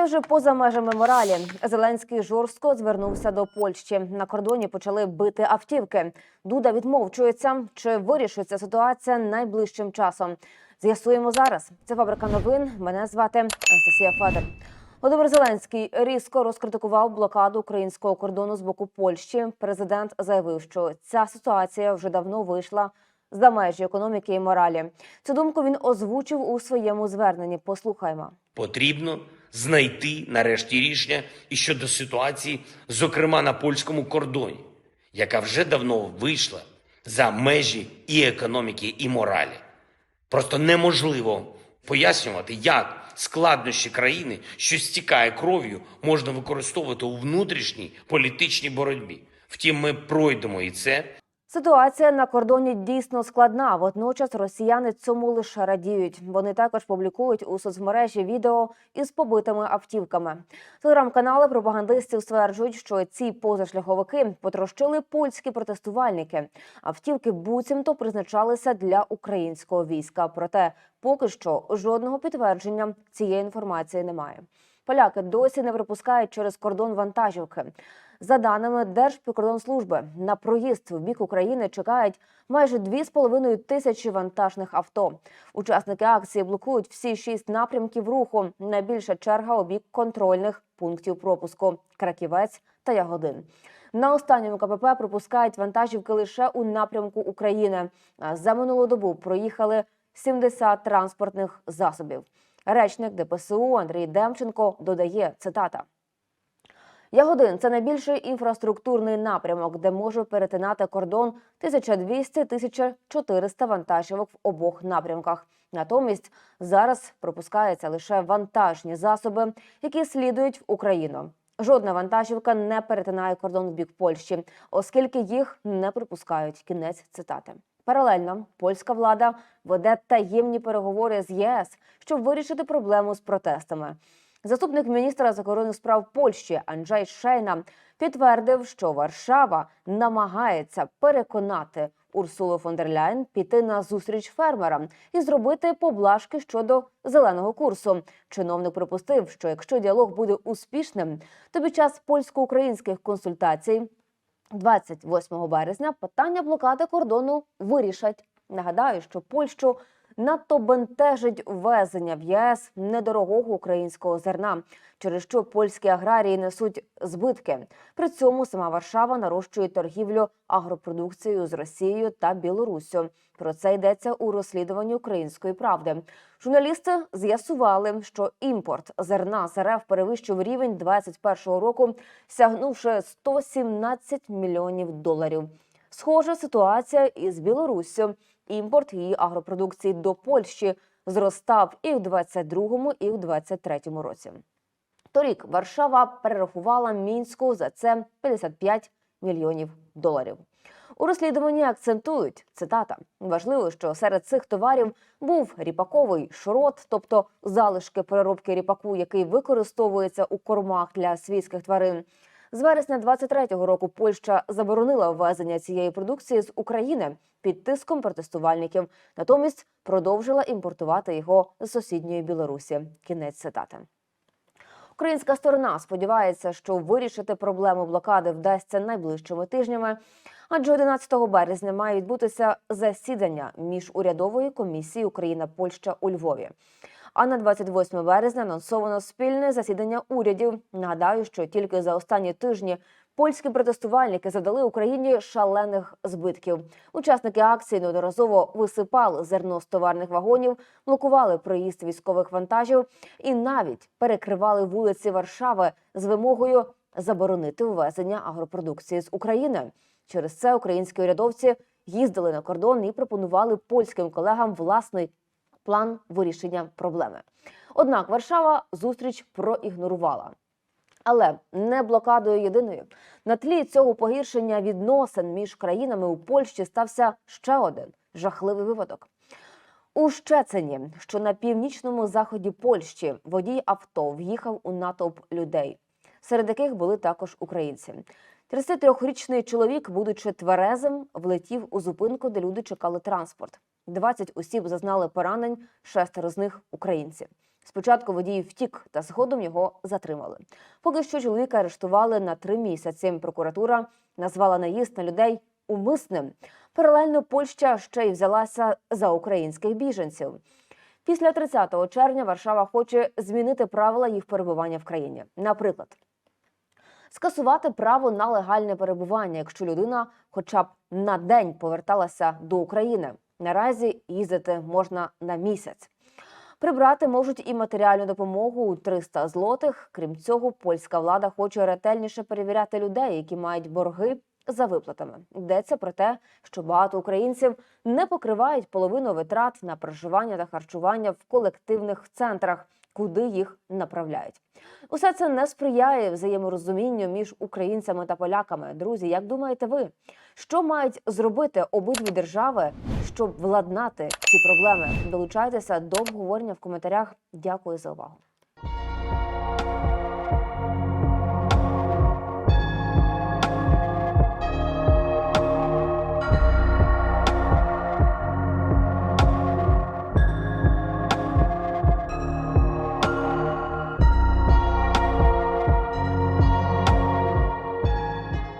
Це вже поза межами моралі. Зеленський жорстко звернувся до Польщі. На кордоні почали бити автівки. Дуда відмовчується. Чи вирішиться ситуація найближчим часом? З'ясуємо зараз. Це фабрика новин. Мене звати Анастасія Федор. Володимир Зеленський різко розкритикував блокаду українського кордону з боку Польщі. Президент заявив, що ця ситуація вже давно вийшла за межі економіки і моралі. Цю думку він озвучив у своєму зверненні. Послухаймо. Потрібно знайти нарешті рішення і щодо ситуації, зокрема на польському кордоні, яка вже давно вийшла за межі і економіки, і моралі. Просто неможливо пояснювати, як складнощі країни, що стікає кров'ю, можна використовувати у внутрішній політичній боротьбі. Втім, ми пройдемо і це. Ситуація на кордоні дійсно складна. Водночас росіяни цьому лише радіють. Вони також публікують у соцмережі відео із побитими автівками. Телеграм-канали пропагандистів стверджують, що ці позашляховики потрощили польські протестувальники. Автівки буцімто призначалися для українського війська. Проте поки що жодного підтвердження цієї інформації немає. Поляки досі не пропускають через кордон вантажівки. За даними Держприкордонслужби, на проїзд в бік України чекають майже 2,5 тисячі вантажних авто. Учасники акції блокують всі шість напрямків руху. Найбільша черга у бік контрольних пунктів пропуску Краківець та Ягодин. На останньому КПП пропускають вантажівки лише у напрямку України. За минулу добу проїхали 70 транспортних засобів. Речник ДПСУ Андрій Демченко додає цитата. Ягодин це найбільший інфраструктурний напрямок, де може перетинати кордон 1200-1400 вантажівок в обох напрямках. Натомість зараз пропускаються лише вантажні засоби, які слідують в Україну. Жодна вантажівка не перетинає кордон в бік Польщі, оскільки їх не пропускають. Кінець цитати. Паралельно польська влада веде таємні переговори з ЄС, щоб вирішити проблему з протестами. Заступник міністра закордонних справ Польщі Анджей Шейна підтвердив, що Варшава намагається переконати Урсулу фон дер Ляйн піти на зустріч фермерам і зробити поблажки щодо зеленого курсу. Чиновник припустив, що якщо діалог буде успішним, то під час польсько-українських консультацій 28 березня питання блокади кордону вирішать. Нагадаю, що Польщу надто бентежить ввезення в ЄС недорогого українського зерна, через що польські аграрії несуть збитки. При цьому сама Варшава нарощує торгівлю агропродукцією з Росією та Білоруссю. Про це йдеться у розслідуванні української правди. Журналісти з'ясували, що імпорт зерна з перевищив рівень 2021 року, сягнувши 117 мільйонів доларів. Схожа ситуація із Білоруссю. Імпорт її агропродукції до Польщі зростав і в 22-му, і в 23-му році. Торік Варшава перерахувала мінську за це 55 мільйонів доларів. У розслідуванні акцентують цитата: важливо, що серед цих товарів був ріпаковий шрот, тобто залишки переробки ріпаку, який використовується у кормах для свійських тварин. З вересня 23-го року Польща заборонила ввезення цієї продукції з України під тиском протестувальників. Натомість продовжила імпортувати його з сусідньої Білорусі. Кінець цитати. Українська сторона сподівається, що вирішити проблему блокади вдасться найближчими тижнями. Адже 11 березня має відбутися засідання міжурядової комісії Україна-Польща у Львові. А на 28 березня анонсовано спільне засідання урядів. Нагадаю, що тільки за останні тижні польські протестувальники завдали Україні шалених збитків. Учасники акції неодноразово висипали зерно з товарних вагонів, блокували проїзд військових вантажів і навіть перекривали вулиці Варшави з вимогою заборонити ввезення агропродукції з України. Через це українські урядовці їздили на кордон і пропонували польським колегам власний план вирішення проблеми. Однак Варшава зустріч проігнорувала. Але не блокадою єдиною. На тлі цього погіршення відносин між країнами у Польщі стався ще один жахливий випадок. У Щецині, що на північному заході Польщі, водій авто в'їхав у натовп людей, серед яких були також українці. 33-річний чоловік, будучи тверезим, влетів у зупинку, де люди чекали транспорт. 20 осіб зазнали поранень, шестеро з них українці. Спочатку водій втік, та згодом його затримали. Поки що чоловіка арештували на три місяці. Прокуратура назвала наїзд на людей умисним. Паралельно Польща ще й взялася за українських біженців. Після 30 червня Варшава хоче змінити правила їх перебування в країні. Наприклад, скасувати право на легальне перебування, якщо людина хоча б на день поверталася до України. Наразі їздити можна на місяць. Прибрати можуть і матеріальну допомогу у 300 злотих. Крім цього, польська влада хоче ретельніше перевіряти людей, які мають борги за виплатами. Йдеться про те, що багато українців не покривають половину витрат на проживання та харчування в колективних центрах, куди їх направляють. Усе це не сприяє взаєморозумінню між українцями та поляками. Друзі, як думаєте ви, що мають зробити обидві держави, щоб владнати ці проблеми? Долучайтеся до обговорення в коментарях. Дякую за увагу.